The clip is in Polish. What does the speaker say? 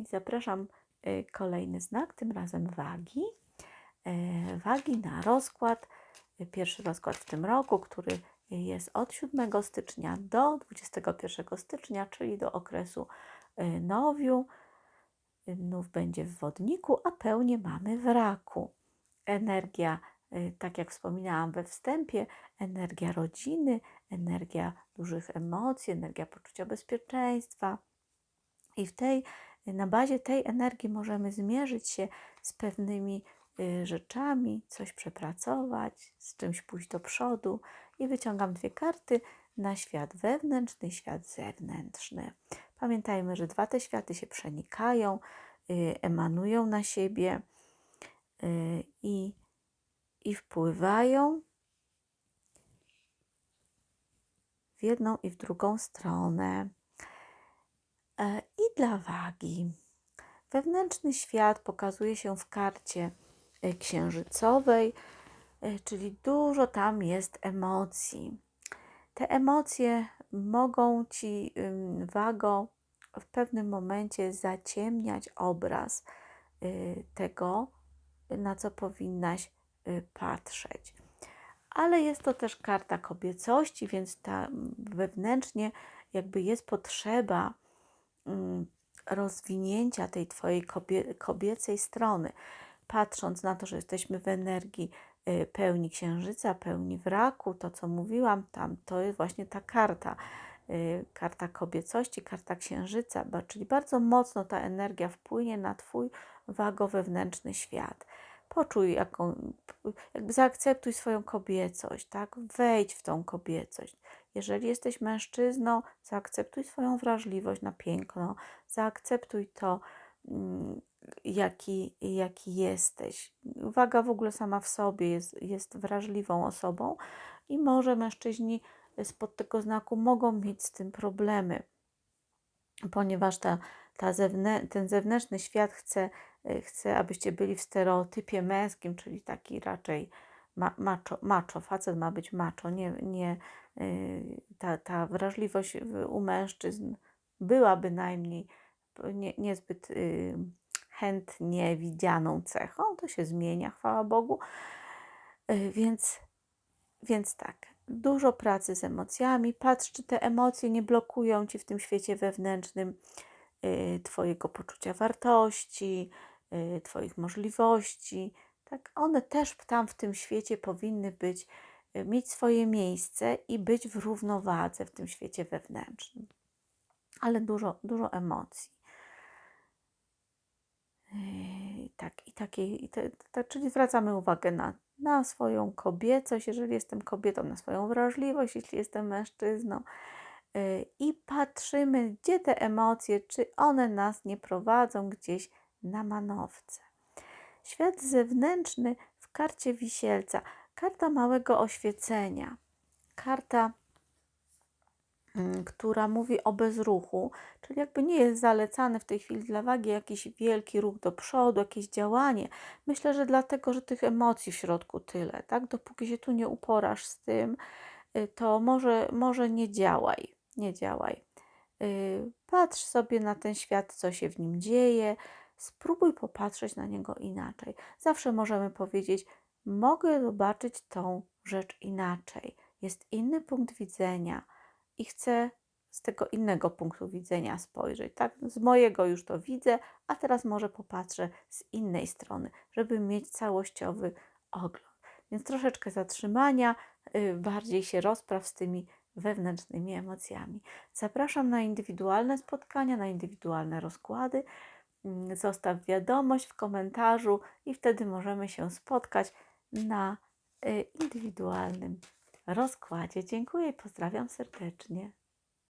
I zapraszam y, kolejny znak, tym razem wagi. E, Wagi na rozkład. Y, Pierwszy rozkład w tym roku, który jest od 7 stycznia do 21 stycznia, czyli do okresu y, nowiu. Nów będzie w wodniku, a pełnię mamy w raku. Energia, tak jak wspominałam we wstępie, energia rodziny, energia dużych emocji, energia poczucia bezpieczeństwa. I w tej, na bazie tej energii możemy zmierzyć się z pewnymi y, rzeczami, coś przepracować, z czymś pójść do przodu. I wyciągam dwie karty na świat wewnętrzny i świat zewnętrzny. Pamiętajmy, że dwa te światy się przenikają, y, emanują na siebie y, i, i wpływają w jedną i w drugą stronę. E, dla wagi. Wewnętrzny świat pokazuje się w karcie e, księżycowej, e, czyli dużo tam jest emocji. Te emocje mogą ci, wago, w pewnym momencie zaciemniać obraz y, tego, na co powinnaś patrzeć. Ale jest to też karta kobiecości, więc ta wewnętrznie jakby jest potrzeba rozwinięcia tej twojej kobie, kobiecej strony. Patrząc na to, że jesteśmy w energii y, pełni księżyca, pełni wraku, to co mówiłam tam, to jest właśnie ta karta. y, Karta kobiecości, karta księżyca, czyli bardzo mocno ta energia wpłynie na Twój wago wewnętrzny świat. Poczuj, jaką, jakby zaakceptuj swoją kobiecość, tak? Wejdź w tą kobiecość. Jeżeli jesteś mężczyzną, zaakceptuj swoją wrażliwość na piękno, zaakceptuj to, mm, jaki, jaki jesteś. Waga w ogóle sama w sobie jest, jest wrażliwą osobą i może mężczyźni spod tego znaku mogą mieć z tym problemy, ponieważ ta, ta zewnę, ten zewnętrzny świat chce, y, chce, abyście byli w stereotypie męskim, czyli taki raczej ma, macho, macho. Facet ma być macho, nie, nie y, ta, ta wrażliwość u mężczyzn była bynajmniej nie, niezbyt y, chętnie widzianą cechą. To się zmienia, chwała Bogu. Y, Więc, więc tak, dużo pracy z emocjami. Patrz, czy te emocje nie blokują ci w tym świecie wewnętrznym Twojego poczucia wartości, Twoich możliwości. Tak, one też tam w tym świecie powinny być, y, mieć swoje miejsce i być w równowadze w tym świecie wewnętrznym. Ale dużo, dużo emocji. Yy, Tak, i takiej, i te, czyli zwracamy uwagę na, na swoją kobiecość, jeżeli jestem kobietą, na swoją wrażliwość, jeśli jestem mężczyzną. Yy, I patrzymy, gdzie te emocje, czy one nas nie prowadzą gdzieś na manowce. Świat zewnętrzny w karcie wisielca, karta małego oświecenia, karta mm, która mówi o bezruchu, czyli jakby nie jest zalecany w tej chwili dla wagi jakiś wielki ruch do przodu, jakieś działanie. Myślę, że dlatego, że tych emocji w środku tyle, tak? Dopóki się tu nie uporasz z tym, y, to może, może nie działaj, nie działaj. Y, Patrz sobie na ten świat, co się w nim dzieje, spróbuj popatrzeć na niego inaczej. Zawsze możemy powiedzieć: Mogę zobaczyć tą rzecz inaczej. Jest inny punkt widzenia i chcę z tego innego punktu widzenia spojrzeć. Tak, z mojego już to widzę, a teraz może popatrzę z innej strony, żeby mieć całościowy ogląd. Więc troszeczkę zatrzymania, y, bardziej się rozpraw z tymi wewnętrznymi emocjami. Zapraszam na indywidualne spotkania, na indywidualne rozkłady. Mm, Zostaw wiadomość w komentarzu i wtedy możemy się spotkać na y, indywidualnym rozkładzie. Dziękuję i pozdrawiam serdecznie.